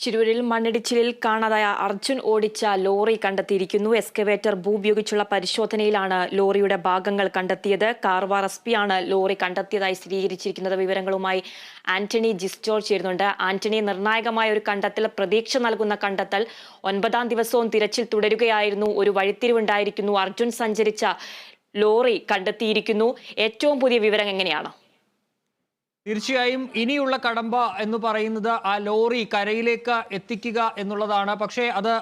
ശിരൂരിൽ മണ്ണിടിച്ചിലിൽ കാണാതായ അർജുൻ ഓടിച്ച ലോറി കണ്ടെത്തിയിരിക്കുന്നു. എക്സ്കവേറ്റർ ഭൂപയോഗിച്ചുള്ള പരിശോധനയിലാണ് ലോറിയുടെ ഭാഗങ്ങൾ കണ്ടെത്തിയത്. കാർവാർ എസ് ആണ് ലോറി കണ്ടെത്തിയതായി സ്ഥിരീകരിച്ചിരിക്കുന്നത്. വിവരങ്ങളുമായി ആന്റണി ജിസ്റ്റോർ ചേരുന്നുണ്ട്. ആന്റണി നിർണായകമായ ഒരു കണ്ടെത്തൽ പ്രതീക്ഷ നൽകുന്ന കണ്ടെത്തൽ ഒൻപതാം ദിവസവും തിരച്ചിൽ തുടരുകയായിരുന്നു. ഒരു വഴിത്തിരിവുണ്ടായിരിക്കുന്നു. അർജുൻ സഞ്ചരിച്ച ലോറി കണ്ടെത്തിയിരിക്കുന്നു. ഏറ്റവും പുതിയ വിവരം എങ്ങനെയാണ്? തീർച്ചയായും ഇനിയുള്ള കടമ്പ എന്ന് പറയുന്നത് ആ ലോറി കരയിലേക്ക് എത്തിക്കുക എന്നുള്ളതാണ്. പക്ഷേ അത്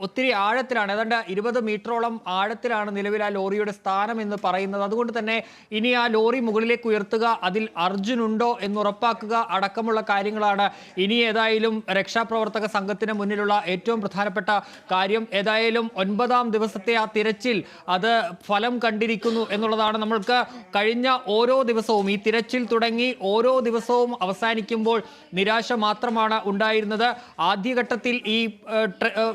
ഒത്തിരി ആഴത്തിലാണ് ഏതാണ്ട് ഇരുപത് മീറ്ററോളം ആഴത്തിലാണ് നിലവിൽ ആ ലോറിയുടെ സ്ഥാനം എന്ന് പറയുന്നത്. അതുകൊണ്ട് തന്നെ ഇനി ആ ലോറി മുകളിലേക്ക് ഉയർത്തുക അതിൽ അർജുൻ ഉണ്ടോ എന്ന് ഉറപ്പാക്കുക അടക്കമുള്ള കാര്യങ്ങളാണ് ഇനി ഏതായാലും രക്ഷാപ്രവർത്തക സംഘത്തിന് മുന്നിലുള്ള ഏറ്റവും പ്രധാനപ്പെട്ട കാര്യം. ഏതായാലും ഒൻപതാം ദിവസത്തെ ആ തിരച്ചിൽ അത് ഫലം കണ്ടിരിക്കുന്നു എന്നുള്ളതാണ്. നമ്മൾക്ക് കഴിഞ്ഞ ഓരോ ദിവസവും ഈ തിരച്ചിൽ തുടങ്ങി ഓരോ ദിവസവും അവസാനിക്കുമ്പോൾ നിരാശ മാത്രമാണ് ഉണ്ടായിരുന്നത്. ആദ്യഘട്ടത്തിൽ ഈ ഏഹ്, ട്ര- ഏഹ്,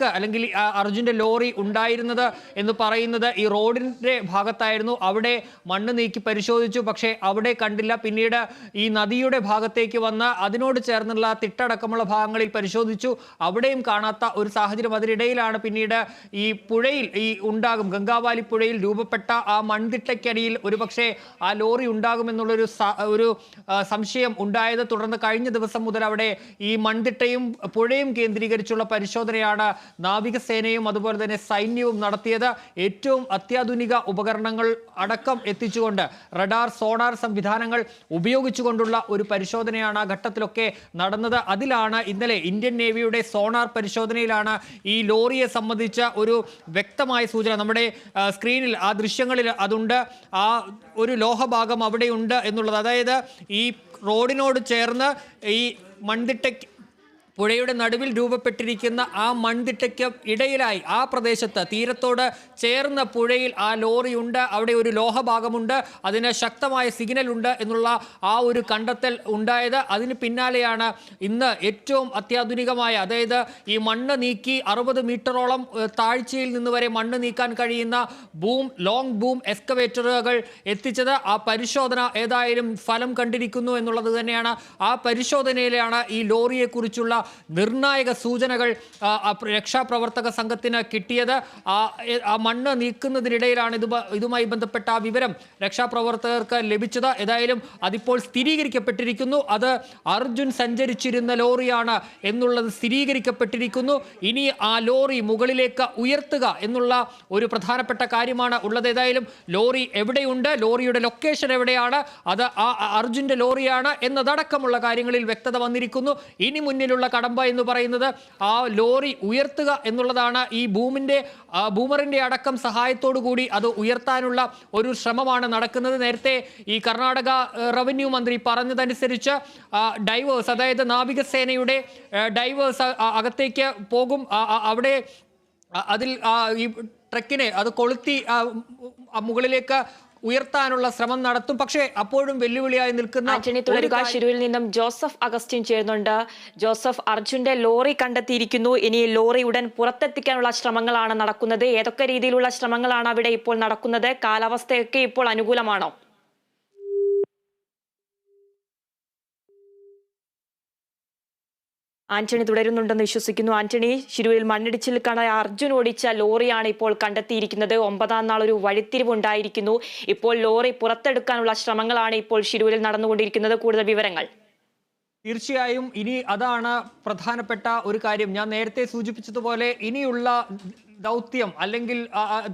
ട്രക്ക് അല്ലെങ്കിൽ അർജുന്റെ ലോറി ഉണ്ടായിരുന്നത് എന്ന് പറയുന്നത് ഈ റോഡിന്റെ ഭാഗത്തായിരുന്നു. അവിടെ മണ്ണ് നീക്കി പരിശോധിച്ചു. പക്ഷേ അവിടെ കണ്ടില്ല. പിന്നീട് ഈ നദിയുടെ ഭാഗത്തേക്ക് വന്ന് അതിനോട് ചേർന്നുള്ള തിട്ടടക്കമുള്ള ഭാഗങ്ങളിൽ പരിശോധിച്ചു. അവിടെയും കാണാത്ത ഒരു സാഹചര്യം അതിനിടയിലാണ് പിന്നീട് ഈ പുഴയിൽ ഈ ഉണ്ടാകും. ഗംഗാവാലി പുഴയിൽ രൂപപ്പെട്ട ആ മൺതിട്ടയ്ക്കടിയിൽ ഒരുപക്ഷെ ആ ലോറി ഉണ്ടാകുമെന്നുള്ളൊരു ഒരു സംശയം ഉണ്ടായത്. തുടർന്ന് കഴിഞ്ഞ ദിവസം മുതൽ അവിടെ ഈ മൺതിട്ടയും പുഴയും കേന്ദ്രീകരിച്ചുള്ള പരിശോധനയാണ് നാവികസേനയും അതുപോലെ തന്നെ സൈന്യവും നടത്തിയത് ഏറ്റവും അത്യാധുനിക ഉപകരണങ്ങൾ അടക്കം എത്തിച്ചുകൊണ്ട് റഡാർ സോണാർ സംവിധാനങ്ങൾ ഉപയോഗിച്ചുകൊണ്ടുള്ള ഒരു പരിശോധനയാണ് ആ ഘട്ടത്തിലൊക്കെ നടന്നത്. അതിലാണ് ഇന്നലെ ഇന്ത്യൻ നേവിയുടെ സോണാർ പരിശോധനയിലാണ് ഈ ലോറിയെ സംബന്ധിച്ച ഒരു വ്യക്തമായ സൂചന. നമ്മുടെ സ്ക്രീനിൽ ആ ദൃശ്യങ്ങളിൽ അതുണ്ട്. ആ ഒരു ലോഹഭാഗം അവിടെയുണ്ട് എന്നുള്ളത്. അതായത് ഈ റോഡിനോട് ചേർന്ന് ഈ മൺതിട്ടയ്ക്ക് പുഴയുടെ നടുവിൽ രൂപപ്പെട്ടിരിക്കുന്ന ആ മൺതിട്ടയ്ക്ക് ഇടയിലായി ആ പ്രദേശത്ത് തീരത്തോട് ചേർന്ന പുഴയിൽ ആ ലോറിയുണ്ട് അവിടെ ഒരു ലോഹഭാഗമുണ്ട് അതിന് ശക്തമായ സിഗ്നൽ ഉണ്ട് എന്നുള്ള ആ ഒരു കണ്ടെത്തൽ ഉണ്ടായത്. അതിന് പിന്നാലെയാണ് ഇന്ന് ഏറ്റവും അത്യാധുനികമായ അതായത് ഈ മണ്ണ് നീക്കി അറുപത് മീറ്ററോളം താഴ്ചയിൽ നിന്ന് വരെ മണ്ണ് നീക്കാൻ കഴിയുന്ന ബൂം ലോങ് ബൂം എക്സ്കവേറ്ററുകൾ എത്തിച്ചത്. ആ പരിശോധന ഏതായാലും ഫലം കണ്ടിരിക്കുന്നു എന്നുള്ളത് തന്നെയാണ്. ആ പരിശോധനയിലാണ് ഈ ലോറിയെക്കുറിച്ചുള്ള നിർണായക സൂചനകൾ രക്ഷാപ്രവർത്തക സംഘത്തിന് കിട്ടിയത്. ആ മണ്ണ് നീക്കുന്നതിനിടയിലാണ് ഇത് ഇതുമായി ബന്ധപ്പെട്ട ആ വിവരം രക്ഷാപ്രവർത്തകർക്ക് ലഭിച്ചത്. ഏതായാലും അതിപ്പോൾ സ്ഥിരീകരിക്കപ്പെട്ടിരിക്കുന്നു. അത് അർജുൻ സഞ്ചരിച്ചിരുന്ന ലോറിയാണ് എന്നുള്ളത് സ്ഥിരീകരിക്കപ്പെട്ടിരിക്കുന്നു. ഇനി ആ ലോറി മുകളിലേക്ക് ഉയർത്തുക എന്നുള്ള ഒരു പ്രധാനപ്പെട്ട കാര്യമാണ് ഉള്ളത്. ഏതായാലും ലോറി എവിടെയുണ്ട്? ലോറിയുടെ ലൊക്കേഷൻ എവിടെയാണ്? അത് ആ അർജുന്റെ ലോറിയാണ് എന്നതടക്കമുള്ള കാര്യങ്ങളിൽ വ്യക്തത വന്നിരിക്കുന്നു. ഇനി മുന്നിലുള്ള കടമ്പ എന്ന് പറയുന്നത് ആ ലോറി ഉയർത്തുക എന്നുള്ളതാണ് ഈ ഭൂമിന്റെ ഭൂമറിന്റെ അടക്കം സഹായത്തോടു കൂടി അത് ഉയർത്താനുള്ള ഒരു ശ്രമമാണ് നടക്കുന്നത്. നേരത്തെ ഈ കർണാടക റവന്യൂ മന്ത്രി പറഞ്ഞതനുസരിച്ച് ഡൈവേഴ്സ് അതായത് നാവികസേനയുടെ ഡൈവേഴ്സ് അകത്തേക്ക് പോകും. അവിടെ അതിൽ ഈ ട്രക്കിനെ അത് കൊളുത്തി മുകളിലേക്ക് ഉയർത്താനുള്ള ശ്രമം നടത്തും. പക്ഷേ അപ്പോഴും വെല്ലുവിളിയായി നിൽക്കുന്ന ആന്റണി തുടരുക. ശിരുവിൽ നിന്നും ജോസഫ് അഗസ്റ്റിൻ ചേരുന്നുണ്ട്. ജോസഫ് അർജുന്റെ ലോറി കണ്ടെത്തിയിരിക്കുന്നു. ഇനി ലോറി ഉടൻ പുറത്തെത്തിക്കാനുള്ള ശ്രമങ്ങളാണ് നടക്കുന്നത്. ഏതൊക്കെ രീതിയിലുള്ള ശ്രമങ്ങളാണ് അവിടെ ഇപ്പോൾ നടക്കുന്നത്? കാലാവസ്ഥയൊക്കെ ഇപ്പോൾ അനുകൂലമാണോ? ആന്റണി തുടരുന്നുണ്ടെന്ന് വിശ്വസിക്കുന്നു. ആന്റണി ശിരൂരിൽ മണ്ണിടിച്ചിൽ കാണാൻ അർജുൻ ഓടിച്ച ലോറിയാണ് ഇപ്പോൾ കണ്ടെത്തിയിരിക്കുന്നത്. ഒമ്പതാം നാൾ ഒരു വഴിത്തിരിവുണ്ടായിരിക്കുന്നു ഇപ്പോൾ ലോറി പുറത്തെടുക്കാനുള്ള ശ്രമങ്ങളാണ് ഇപ്പോൾ ശിരൂരിൽ നടന്നുകൊണ്ടിരിക്കുന്നത്. കൂടുതൽ വിവരങ്ങൾ. തീർച്ചയായും ഇനി അതാണ് പ്രധാനപ്പെട്ട ഒരു കാര്യം. ഞാൻ നേരത്തെ സൂചിപ്പിച്ചതുപോലെ ഇനിയുള്ള ദൗത്യം അല്ലെങ്കിൽ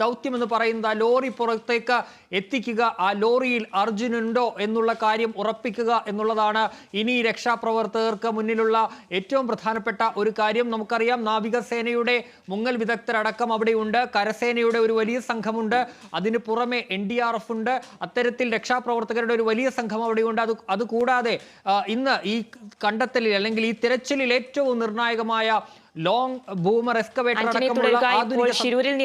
ദൗത്യം എന്ന് പറയുന്നത് ആ ലോറി പുറത്തേക്ക് എത്തിക്കുക ആ ലോറിയിൽ അർജുനുണ്ടോ എന്നുള്ള കാര്യം ഉറപ്പിക്കുക എന്നുള്ളതാണ് ഇനി രക്ഷാപ്രവർത്തകർക്ക് മുന്നിലുള്ള ഏറ്റവും പ്രധാനപ്പെട്ട ഒരു കാര്യം. നമുക്കറിയാം നാവികസേനയുടെ മുങ്ങൽ വിദഗ്ധരടക്കം അവിടെയുണ്ട്. കരസേനയുടെ ഒരു വലിയ സംഘമുണ്ട്. അതിന് പുറമെ എൻ ഡി ആർ എഫ് ഉണ്ട്. അത്തരത്തിൽ രക്ഷാപ്രവർത്തകരുടെ ഒരു വലിയ സംഘം അവിടെയുണ്ട്. അത് അതുകൂടാതെ ഇന്ന് ഈ കണ്ടെത്തലിൽ അല്ലെങ്കിൽ ഈ തിരച്ചിലിൽ ഏറ്റവും നിർണായകമായ ലോങ് ബൂമർ എക്സ്കവേറ്റർ അടക്കമുള്ള ആധുനിക